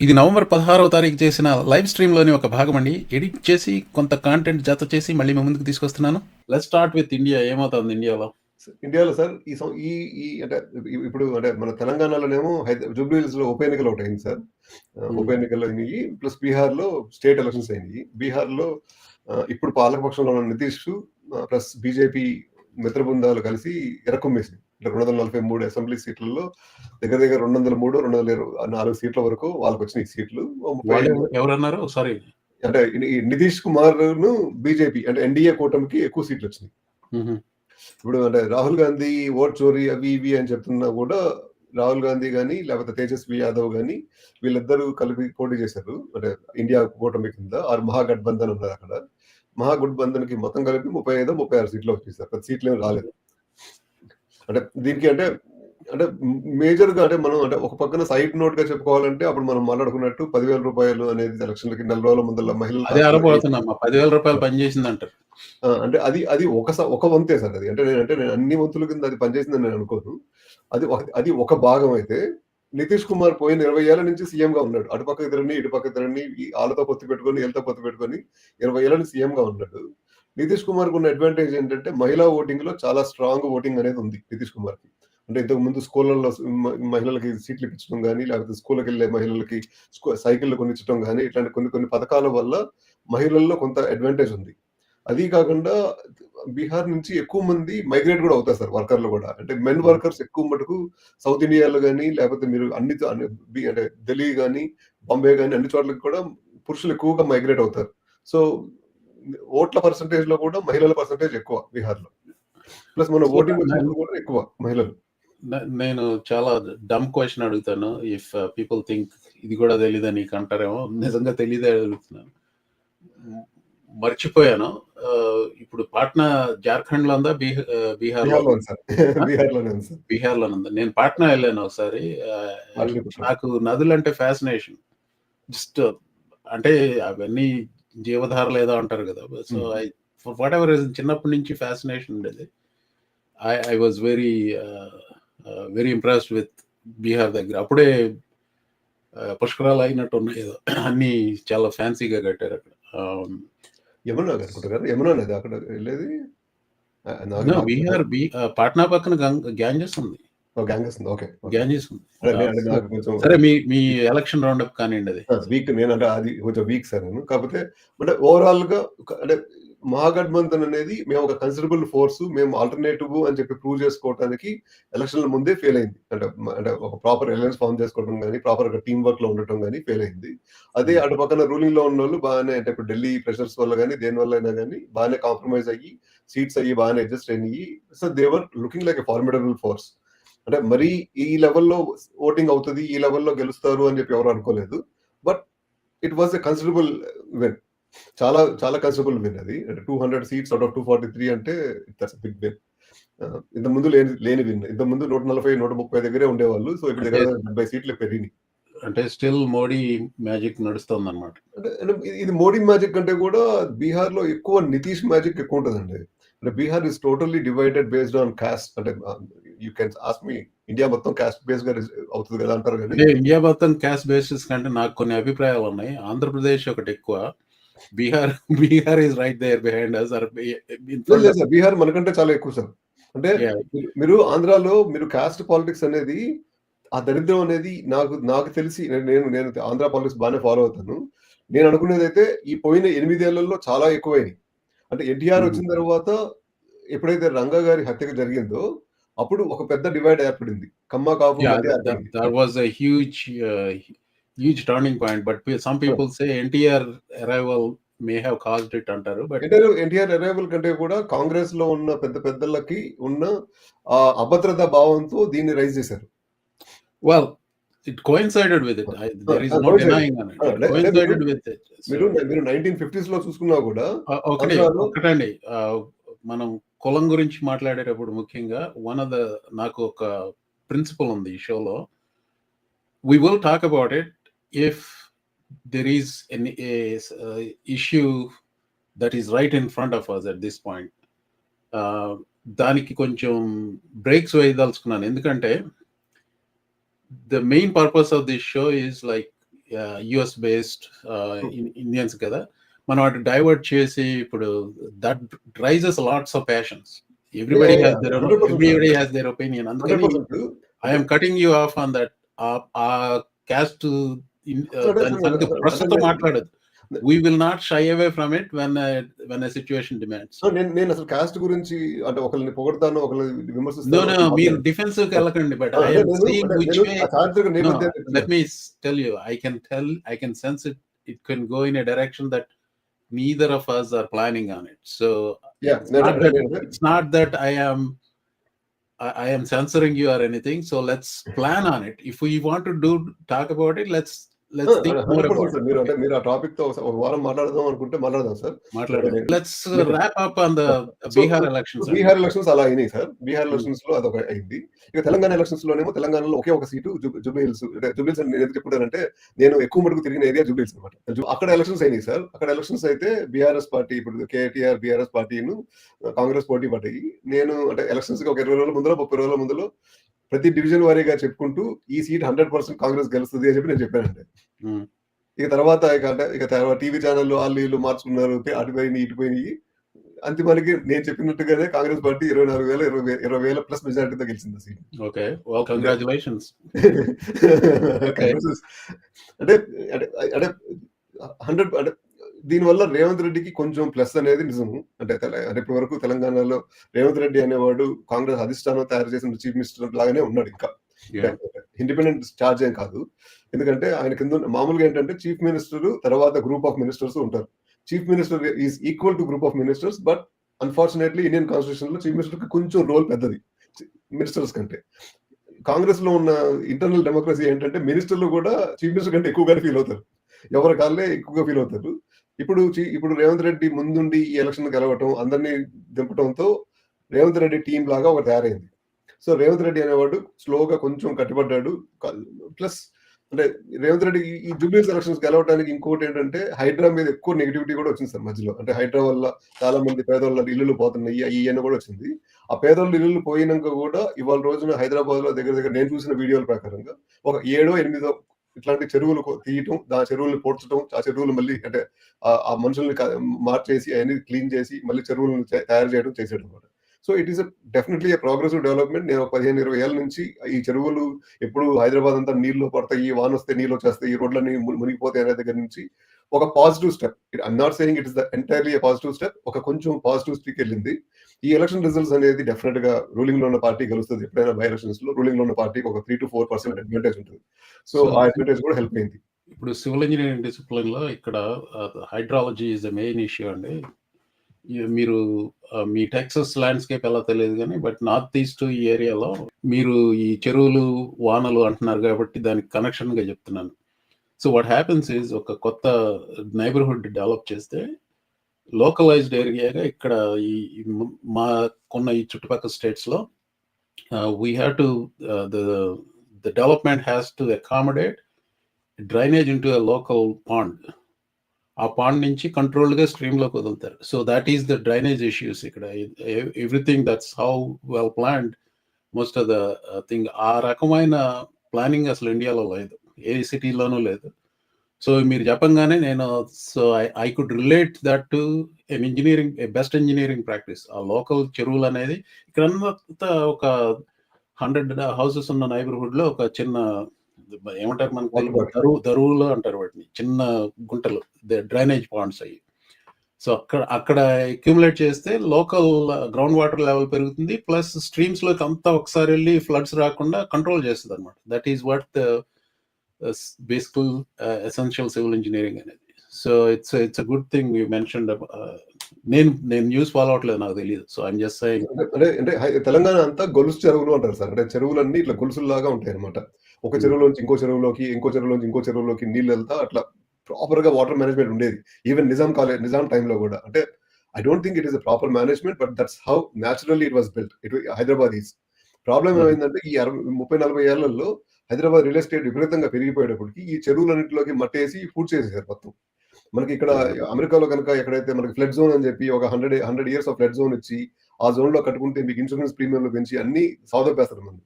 ఇది నవంబర్ పదహారవ తారీఖు చేసిన లైవ్ స్ట్రీమ్లోని ఒక భాగం అండి. ఎడిట్ చేసి కొంత కాంటెంట్ జత చేసి మళ్ళీ మీ ముందుకు తీసుకొస్తున్నాను. లెట్ స్టార్ట్ విత్ ఇండియా ఏమవుతుంది ఇండియాలో? ఇండియాలో సార్ ఈ ఈ ఈ అంటే ఇప్పుడు అంటే మన తెలంగాణలోనేమో హైద- జూబ్లీ హిల్స్లో ఉప ఎన్నికలు ఒకటి అయింది సార్. ఆ, Hmm. ఉప ఎన్నికలు అయినాయి. ప్లస్ బీహార్లో స్టేట్ ఎలక్షన్స్ అయినాయి. బీహార్లో ఆ, ఇప్పుడు పాలకపక్షంలో ఉన్న నితీష్ ప్లస్ బీజేపీ మిత్ర బృందాలు కలిసి ఎరకొమ్మేసి అంటే రెండు వందల నలభై మూడు అసెంబ్లీ సీట్లలో దగ్గర దగ్గర రెండు వందల మూడు రెండు వందల ఇరవై నాలుగు సీట్ల వరకు వాళ్ళకి వచ్చినాయి సీట్లు. ఎవరన్నారు? సారీ అంటే నితీష్ కుమార్ను బీజేపీ అంటే ఎన్డీఏ కూటమికి ఎక్కువ సీట్లు వచ్చినాయి. ఇప్పుడు అంటే రాహుల్ గాంధీ ఓట్ చోరీ అవి ఇవి అని చెప్తున్నా కూడా రాహుల్ గాంధీ గానీ లేకపోతే తేజస్వి యాదవ్ గానీ వీళ్ళిద్దరూ కలిపి పోటీ చేశారు. అంటే ఇండియా కూటమి కింద ఆరు మహాగఠబంధన్ ఉన్నది అక్కడ. మహాగఠబంధన్కి మొత్తం కలిపి ముప్పై ఐదు ముప్పై ఆరు సీట్లు వచ్చేసారు. ప్రతి సీట్లు ఏమి రాలేదు. అంటే దీనికి అంటే అంటే మేజర్గా అంటే మనం అంటే ఒక పక్కన సైడ్ నోట్గా చెప్పుకోవాలంటే అప్పుడు మనం మాట్లాడుకున్నట్టు పదివేల రూపాయలు అనేది ఎలక్షన్లకి నెల రోజుల ముందర అదే మహిళలు పదివేల రూపాయలు పనిచేసింది అంటారు అంటే అది అది ఒక ఒక వంతే సార్ అది. అంటే నేను అంటే నేను అన్ని వంతుల కింద అది పనిచేసిందని నేను అనుకోను. అది అది ఒక భాగం అయితే నితీష్ కుమార్ పోయిన ఇరవై ఏళ్ళ నుంచి సీఎం గా ఉన్నాడు అటుపక్క ఇద్దరిని ఇటుపక్క ఇద్దరిని ఈ వాళ్ళతో పొత్తు పెట్టుకొని వీళ్ళతో పొత్తు పెట్టుకొని ఇరవై ఏళ్ళ నుంచి సీఎం గా ఉన్నాడు. నితీష్ కుమార్ ఉన్న అడ్వాంటేజ్ ఏంటంటే మహిళా ఓటింగ్లో చాలా స్ట్రాంగ్ ఓటింగ్ అనేది ఉంది నితీష్ కుమార్కి అంటే ఇంతకు ముందు స్కూళ్ళల్లో మహిళలకి సీట్లు ఇప్పించడం కానీ లేకపోతే స్కూల్కి వెళ్ళే మహిళలకి స్కూ- సైకిళ్ళు కొనిచ్చడం కానీ ఇట్లాంటి కొన్ని కొన్ని పథకాల వల్ల మహిళల్లో కొంత అడ్వాంటేజ్ ఉంది. అది కాకుండా బీహార్ నుంచి ఎక్కువ మంది మైగ్రేట్ కూడా అవుతారు సార్ వర్కర్లు కూడా. అంటే మెన్ వర్కర్స్ ఎక్కువ మటుకు సౌత్ ఇండియాలో కానీ లేకపోతే మీరు అన్ని అంటే ఢిల్లీ కానీ బాంబే కానీ అన్ని చోట్లకి కూడా పురుషులు ఎక్కువగా మైగ్రేట్ అవుతారు. సో ఓట్ల పర్సంటేజ్లో కూడా మహిళల పర్సంటేజ్ ఎక్కువ బీహార్లో ప్లస్ మన ఓటింగ్ కూడా ఎక్కువ మహిళలు. నేను చాలా డమ్ క్వశ్చన్ అడుగుతాను. ఇఫ్ పీపుల్ థింక్ ఇది కూడా తెలీదా నీకు అంటారేమో? నిజంగా తెలియదే అడుగుతున్నాను. మర్చిపోయాను. ఆ, ఇప్పుడు పాట్నా జార్ఖండ్లో ఉందా బీహార్ బీహార్లో ఉంది నేను పాట్నా వెళ్ళాను ఒకసారి. పాటలీపుత్ర. నాకు నదులు అంటే ఫ్యాసినేషన్ జస్ట్ అంటే అవన్నీ జీవధారలు ఏదో అంటారు కదా. సో. ఐ వాట్ ఎవర్ చిన్నప్పటి నుంచి ఫ్యాసినేషన్ ఉండేది. I I was very very impressed with Bihar దగ్గర. అప్పుడే పుష్కరాలు అయినట్టు ఉన్నాయి ఏదో. అన్ని చాలా ఫ్యాన్సీగా కట్టారు అక్కడ. యమునా గారు అనుకుంటా యమునా నది అక్కడ వెళ్ళేది? బీహార్ బీ పాట్నా పక్కన గ్యాంజెస్ ఉంది. కొంచెం సరే మీ మీ ఎలక్షన్ రౌండ్ అప్ కానివ్వండి అది. వీక్ నేను అంటే అది కొంచెం వీక్ సార్ నేను. కాకపోతే అంటే ఓవరాల్గా అంటే మహాగఠబంధన్ అనేది మేము ఒక కన్సిడరబుల్ ఫోర్స్ మేము ఆల్టర్నేటివ్ అని చెప్పి ప్రూవ్ చేసుకోవడానికి ఎలక్షన్ల ముందే ఫెయిల్ అయింది. అంటే అంటే ఒక ప్రాపర్ అలయన్స్ ఫార్మ్ చేసుకోవడం కానీ ప్రాపర్ టీమ్ వర్క్లో ఉండటం కానీ ఫెయిల్ అయింది. అదే అటు పక్కన రూలింగ్లో ఉన్న వాళ్ళు బాగానే అంటే ఇప్పుడు ఢిల్లీ ప్రెషర్స్ వల్ల కానీ దేని వల్ల అయినా కానీ బాగానే కాంప్రమైజ్ అయ్యి సీట్స్ అయ్యి బాగానే అడ్జస్ట్ అయ్యి so they're looking like a formidable force అంటే మరీ ఈ లెవెల్లో ఓటింగ్ అవుతుంది ఈ లెవెల్లో గెలుస్తారు అని చెప్పి ఎవరు అనుకోలేదు. But it was a considerable win చాలా చాలా కన్సిడరబుల్ విన్ అది. అంటే two hundred seats out of two forty three అంటే దట్స్ బిగ్ విన్ ఇంత ముందు లేని లేని విన్ ఇంత ముందు నూట నలభై నూట ముప్పై దగ్గరే ఉండేవాళ్ళు. సో ఇప్పుడు దగ్గర డెబ్బై సీట్లు పెరిగినాయి. అంటే స్టిల్ మోడీ మ్యాజిక్ నడుస్తుంది అనమాట అంటే అంటే ఇది- మోడీ మ్యాజిక్ కంటే కూడా బీహార్లో ఎక్కువ నితీష్ మ్యాజిక్ ఎక్కువ ఉంటుందండి. అంటే Bihar is totally divided based on caste అంటే you can ask me India మొత్తం కాస్ట్ బేస్గా అవుతుంది కదా అంటారు కానీ. ఇండియా మొత్తం క్యాష్ బేసిస్ కంటే నాకు కొన్ని అభిప్రాయాలు ఉన్నాయి. ఆంధ్రప్రదేశ్ ఒకటి ఎక్కువ. Bihar Bihar is right there behind sir. Bihar మనకంటే చాలా ఎక్కువ సార్. అంటే మీరు- ఆంధ్రాలో మీరు కాస్ట్ పాలిటిక్స్ అనేది ఆ దరిద్రం అనేది నాకు నాకు తెలిసి నేను నేను ఆంధ్ర పాలిటిక్స్ బాగానే ఫాలో అవుతాను. నేను అనుకునేది అయితే ఈ పోయిన ఎనిమిదేళ్ళలో చాలా ఎక్కువైనాయి. అంటే ఎన్టీఆర్ Hmm. వచ్చిన తర్వాత ఎప్పుడైతే రంగా గారి హత్యకు జరిగిందో అప్పుడు ఒక పెద్ద డివైడ్ ఏర్పడింది. Kamma Kapu. That was a huge huge turning point but some people say NTR arrival may have caused it అంటారు బట్ ఎన్టీఆర్ అరైవల్ కంటే కూడా కాంగ్రెస్లో ఉన్న పెద్ద పెద్దలకి ఉన్న అభద్రతా భావంతో దీన్ని రైజ్ చేశారు. Well it coincided with it there is no. Denying on it coincided with it మీరు మీరు నైన్టీన్ ఫిఫ్టీస్లో చూసుకున్నా కూడా ఒకటి ఆంధ్రాలో- ఒకటండి. ఆ, మనం కులం గురించి మాట్లాడేటప్పుడు ముఖ్యంగా వన్ ఆఫ్ ద నాకు ఒక ప్రిన్సిపల్ ఉంది ఈ షోలో. We will talk about it if there is an issue that is right in front of us at this point దానికి కొంచెం బ్రేక్స్ వేయదలుచుకున్నాను. ఎందుకంటే the main purpose of this show is like US based. Indians కదా. మనం అటు divert చేసి ఇప్పుడు that raises lots of passions everybody has their 100% everybody has their opinion అందుకని 100% I'm cutting you off on that ఆ caste ప్రస్తుతం మాట్లాడదు we will not shy away from it when when situation demands so నేను నేను అసలు cost గురించి అంటే ఒకరిని పొగడతాను ఒకరిని విమర్శిస్తాను. నో మీరు డిఫెన్సివ్కి వెళ్ళకండి బట్ ఐ నేను సీయింగ్ విచ్ వే ఆ చారిత్రక నేపథ్యాన్ని No, చెప్తున్నాను. let me s- tell you, I can tell, I can sense it. It neither of us are planning on it so yeah it's not, that, it's not that i am I, am censoring you or anything. So let's plan on it. If we want to do talk about it, let's let's think more 100% about sir it. మీరు అంటే మీరు ఆ టాపిక్తో ఒక వారం మాట్లాడదాం అనుకుంటే మాట్లాడదాం సార్ elections. అండి. బీహార్ ఎలక్షన్స్ అలా అయినాయి సార్ బీహార్. ఎలక్షన్స్లో అదొక అయింది. ఇక తెలంగాణ ఎలక్షన్స్ లోనేమో తెలంగాణలో ఒకే ఒక సీటు జూబ్లీ హిల్స్ అంటే జూబ్లీ హిల్స్ నేను ఎందుకు చెప్పుకుంటానంటే నేను ఎక్కువ మటుకు తిరిగిన ఏరియా జూబ్లీ హిల్స్ అనమాట అక్కడ ఎలక్షన్స్ అయినాయి సార్ అక్కడ ఎలక్షన్స్ అయితే బీఆర్ఎస్ పార్టీ ఇప్పుడు కేటీఆర్ బీఆర్ఎస్ పార్టీను కాంగ్రెస్ పోటీ పడ్డాయి. నేను అంటే ఎలక్షన్స్ ఒక ఇరవై రోజుల ముందులో ముప్పై రోజుల ముందులో ప్రతి డివిజన్ వారీగా చెప్పుకుంటూ ఈ సీట్ హండ్రెడ్ పర్సెంట్ కాంగ్రెస్ గెలుస్తుంది అని చెప్పి నేను చెప్పానండి. ఇక తర్వాత ఇక అంటే ఇక తర్వాత టీవీ ఛానళ్ళు వాళ్ళు వీళ్ళు మార్చుకున్నారు అటు పోయినాయి ఇటు పోయినాయి. అంతిమానికి నేను చెప్పినట్టుగానే కాంగ్రెస్ పార్టీ ఇరవై నాలుగు వేల ఇరవై ఇరవై వేల ప్లస్ మెజారిటీతో గెలిచింది సీట్. congratulations. అంటే అంటే అంటే హండ్రెడ్ అంటే దీనివల్ల రేవంత్ రెడ్డికి కొంచెం ప్లస్ అనేది నిజము. అంటే ఇప్పటి వరకు తెలంగాణలో రేవంత్ రెడ్డి అనేవాడు కాంగ్రెస్ అధిష్టానం తయారు చేసిన చీఫ్ మినిస్టర్ లాగానే ఉన్నాడు ఇంకా. ఇండిపెండెంట్ చార్జ్ ఏం కాదు. ఎందుకంటే ఆయన కింద మామూలుగా ఏంటంటే చీఫ్ మినిస్టర్ తర్వాత గ్రూప్ ఆఫ్ మినిస్టర్స్ ఉంటారు. Chief minister is equal to group of ministers but unfortunately Indian కాన్స్టిట్యూషన్లో చీఫ్ మినిస్టర్కి కొంచెం రోల్ పెద్దది మినిస్టర్స్ కంటే. కాంగ్రెస్లో ఉన్న ఇంటర్నల్ డెమోక్రసీ ఏంటంటే మినిస్టర్లు కూడా చీఫ్ మినిస్టర్ కంటే ఎక్కువగానే ఫీల్ అవుతారు. ఎవరి కాళ్ళే ఎక్కువగా ఫీల్ అవుతారు. ఇప్పుడు ఇప్పుడు రేవంత్ రెడ్డి ముందుండి ఈ ఎలక్షన్ గెలవటం అందరినీ దింపటంతో రేవంత్ రెడ్డి టీం లాగా ఒక తయారైంది. సో రేవంత్ రెడ్డి అనేవాడు స్లోగా కొంచెం కట్టుబడ్డాడు. ప్లస్ అంటే రేవంత్ రెడ్డి ఈ- జూబ్లీస్ ఎలక్షన్స్ గెలవడానికి ఇంకోటి ఏంటంటే హైడ్రా మీద ఎక్కువ నెగిటివిటీ కూడా వచ్చింది సార్ మధ్యలో. అంటే హైడ్రా వల్ల చాలా మంది పేదోళ్ళ ఇల్లులు పోతున్నాయి అయ్యి అని కూడా వచ్చింది. ఆ పేదోళ్ళ ఇల్లులు పోయినాక కూడా ఇవాళ రోజున హైదరాబాద్లో దగ్గర దగ్గర నేను చూసిన వీడియోల ప్రకారంగా ఒక ఏడో ఎనిమిదో ఇట్లాంటి చెరువులు తీయటం ఆ చెరువులను పోడ్చడం ఆ చెరువులు మళ్ళీ అంటే ఆ- మనుషుల్ని మార్చేసి అవన్నీ క్లీన్ చేసి మళ్ళీ చెరువులను తయారు చేయడం చేసేయడం అనమాట so it is definitely progressive development నేను పదిహేను ఇరవై ఏళ్ళ నుంచి ఈ చెరువులు ఎప్పుడు హైదరాబాద్ అంతా నీళ్ళు పడతాయి వాన వస్తే నీళ్ళు వచ్చేస్తాయి ఈ రోడ్లన్నీ మునిగిపోతాయి అనే దగ్గర నుంచి ఒక positive step I'm not saying it is the entirely positive step ఒక కొంచెం పాజిటివ్ స్టిక్ వెళ్ళింది. ఈ ఎలక్షన్ రిజల్ట్స్ అనేది డెఫినెట్గా రూలింగ్లో ఉన్న పార్టీ గెలుస్తుంది. ఎప్పుడైనా బై ఎలక్షన్స్లో రూలింగ్లో ఉన్న పార్టీకి ఒక three to four percent advantage ఉంటుంది. సో ఆ అడ్వాంటేజ్ కూడా హెల్ప్ అయింది. ఇప్పుడు సివిల్ ఇంజనీరింగ్ డిసిప్లిన్లో ఇక్కడ hydrology is the main issue అండి. మీరు మీ టెక్సస్ ల్యాండ్స్కేప్ ఎలా తెలియదు కానీ బట్ నార్త్ ఈస్ట్ ఈ ఏరియాలో మీరు ఈ చెరువులు వానలు అంటున్నారు కాబట్టి దానికి కనెక్షన్గా చెప్తున్నాను. సో వాట్ హ్యాపెన్స్ ఈజ్ ఒక కొత్త నైబర్హుడ్ డెవలప్ చేస్తే లోకలైజ్డ్ ఏరియాగా ఇక్కడ ఈ ఈ మ- మా కొన్న ఈ చుట్టుపక్కల స్టేట్స్లో we have to the the development has to accommodate drainage into local pond ఆ పాండ్ నుంచి కంట్రోల్డ్గా స్ట్రీమ్లోకి వదులుతారు so that is the drainage issues ఇక్కడ everything that's how well planned most of the thing ఆ రకమైన ప్లానింగ్ అసలు ఇండియాలో లేదు. ఏ సిటీలోనూ లేదు. సో మీరు చెప్పంగానే నేను so I I could relate that to an engineering best engineering practice ఆ లోకల్ చెరువులు అనేది ఇక్కడ అంతా ఒక హండ్రెడ్ హౌసెస్ ఉన్న నైబర్హుడ్లో ఒక చిన్న ఏమంటారు మనకు? దరువు దరువులు అంటారు వాటిని. చిన్న గుంటలు. డ్రైనేజ్ పాండ్స్ అయ్యి. సో అక్కడ అక్కడ అక్యుములేట్ చేస్తే లోకల్ గ్రౌండ్ వాటర్ లెవెల్ పెరుగుతుంది. ప్లస్ స్ట్రీమ్స్లోకి అంతా ఒకసారి వెళ్ళి ఫ్లడ్స్ రాకుండా కంట్రోల్ చేస్తుంది అనమాట that is what basically essential civil engineering అనేది. So it's it's a good thing you mention నేను నేను న్యూస్ ఫాలో అవట్లేదు నాకు తెలియదు సో ఐమ్ జస్ట్ సెయింగ్ అంటే అంటే తెలంగాణ అంతా గొలుసు చెరువులు అంటారు సార్. అంటే చెరువులన్నీ ఇట్లా గొలుసుల్లాగా ఉంటాయి అనమాట ఒక చెరువులోంచి ఇంకో చెరువులోకి ఇంకో చెరువులోంచి ఇంకో చెరువులోకి నీళ్ళు వెళ్తా అట్లా ప్రాపర్గా వాటర్ మేనేజ్మెంట్ ఉండేది. ఈవెన్ నిజాం కాలేజ్ నిజాం టైంలో కూడా. అంటే I don't think it is proper management but that's how naturally it was built it Hyderabad is problem Hmm. ఏమైందంటే ఈ అరవై ముప్పై నలభై ఏళ్ళలో హైదరాబాద్ రియల్ ఎస్టేట్ విపరీతంగా పెరిగిపోయేటప్పటికి ఈ చెరువులన్నింటిలోకి మట్టేసి పూర్తి చేసేసారు మొత్తం. మనకి ఇక్కడ అమెరికాలో కనుక ఎక్కడైతే మనకి ఫ్లడ్ జోన్ అని చెప్పి ఒక hundred hundred years of flood zone ఇచ్చి ఆ జోన్లో కట్టుకుంటే మీకు ఇన్సూరెన్స్ ప్రీమియంలు పెంచి అన్ని సాధపేస్తారు మనం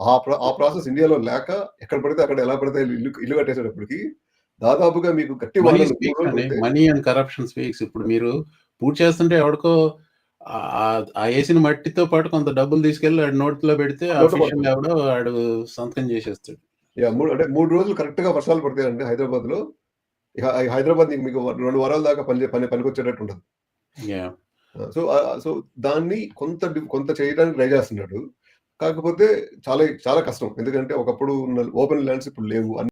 ఆ ఆ ప్రాసెస్ ఇండియాలో లేక ఎక్కడ పడితే అక్కడ ఎలా పడితే ఇల్లు ఇల్లు కట్టేసేటప్పటికి దాదాపుగా మీకు గట్టి మనీ అండి. కరప్షన్ స్పీక్స్ ఇప్పుడు మీరు పూజ చేస్తుంటే ఎవడికో ఆ- వేసిన మట్టితో పాటు కొంత డబ్బులు తీసుకెళ్ళి ఆడు నోట్లో పెడితే అఫీషియల్. ఎవడో ఆడు సంతకం చేసేస్తాడు. మూడు అంటే మూడు రోజులు కరెక్ట్గా వర్షాలు పడతాయండి హైదరాబాద్లో హైదరాబాద్ నీకు మీకు రెండు వారాల దాకా పని పని పనికొచ్చేటట్టు ఉండదు సో సో దాన్ని కొంత కొంత చేయడానికి ట్రై చేస్తున్నాడు. కాకపోతే చాలా చాలా కష్టం. ఎందుకంటే ఒకప్పుడు ఉన్న ఓపెన్ ల్యాండ్స్ ఇప్పుడు లేవు.